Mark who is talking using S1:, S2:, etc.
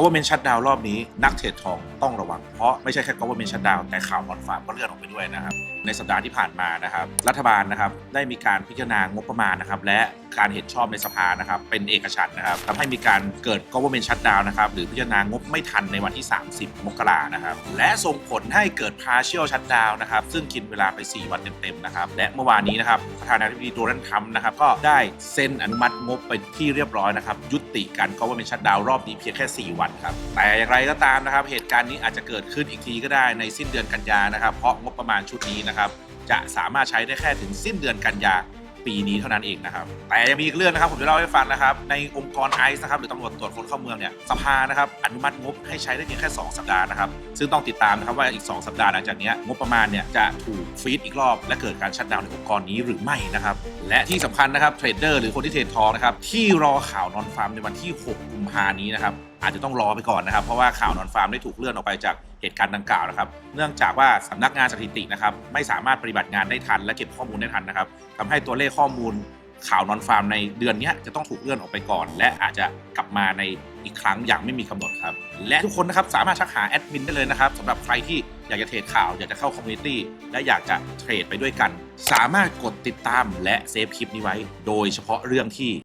S1: government shutdown รอบนี้นักเทรดทองต้องระวัง เพราะไม่ใช่แค่ government shutdown แต่ข่าวนอนฟาร์มก็เลื่อนออกไปด้วยนะครับ ในสัปดาห์ที่ผ่านมานะครับ รัฐบาลนะครับได้มีการพิจารณางบประมาณนะครับ และการเห็นชอบในสภานะครับ เป็นเอกฉันท์นะครับทำให้มีการเกิด government shutdown นะครับ หรือพิจารณางบไม่ทันในวันที่ 30 มกรานะครับ และส่งผลให้เกิด partial shutdown นะครับ ซึ่งกินเวลาไป 4 วันเต็มๆนะครับ และเมื่อวานนี้นะครับประธานาธิบดีโดนัลด์ทรัมป์นะครับก็ได้เซ็นอนุมัติงบไปที่เรียบร้อยนะครับยุติการ government shutdown รอบนี้เพียงแค่ 4 วันครับแต่อย่างไรก็ตามนะครับ เหตุการณ์นี้อาจจะเกิดขึ้นอีกทีก็ได้ในสิ้นเดือนกันยานะครับ เพราะงบประมาณชุดนี้นะครับ จะสามารถใช้ได้แค่ถึงสิ้นเดือนกันยาปีนี้เท่านั้นเองนะครับ แต่ยังมีอีกเรื่องนะครับ ผมจะเล่าให้ฟังนะครับ ในองค์กรไอซ์นะครับหรือตำรวจตรวจคนเข้าเมืองเนี่ยสภานะครับอนุมัติงบให้ใช้ได้เพียงแค่ 2 สัปดาห์นะครับ ซึ่งต้องติดตามนะครับว่าอีก 2 สัปดาห์หลังจากนี้งบประมาณเนี่ยจะถูกฟีดอีกรอบ และเกิดการชัดดาวน์ในองค์กรนี้หรือไม่นะครับ และที่สำคัญนะครับเทรดเดอร์หรือคนที่เทรดทองนะครับที่รอข่าวนอนฟาร์มในวันที่ 6 กุมภานี้นะครับ อาจจะต้องรอไปก่อนนะครับ เพราะว่าข่าวนอนฟาร์มได้ถูกเลื่อนออกไปจากเหตุการณ์ดังกล่าวนะครับ เนื่องจากว่าสำนักงานสถิตินะครับไม่สามารถปฏิบัติงานได้ทันและเก็บข้อมูลได้ทันนะครับทำให้ตัวเลขข้อมูลข่าวนอนฟาร์มในเดือนนี้จะต้องถูกเลื่อนออกไปก่อน และอาจจะกลับมาในอีกครั้งอย่างไม่มีกำหนดครับ และทุกคนนะครับสามารถทักหาแอดมินได้เลยนะครับสำหรับใครที่อยากจะเทรดข่าว อยากจะเข้าคอมมูนิตี้และอยากจะเทรดไปด้วยกัน สามารถกดติดตามและเซฟคลิปนี้ไว้ โดยเฉพาะเรื่องที่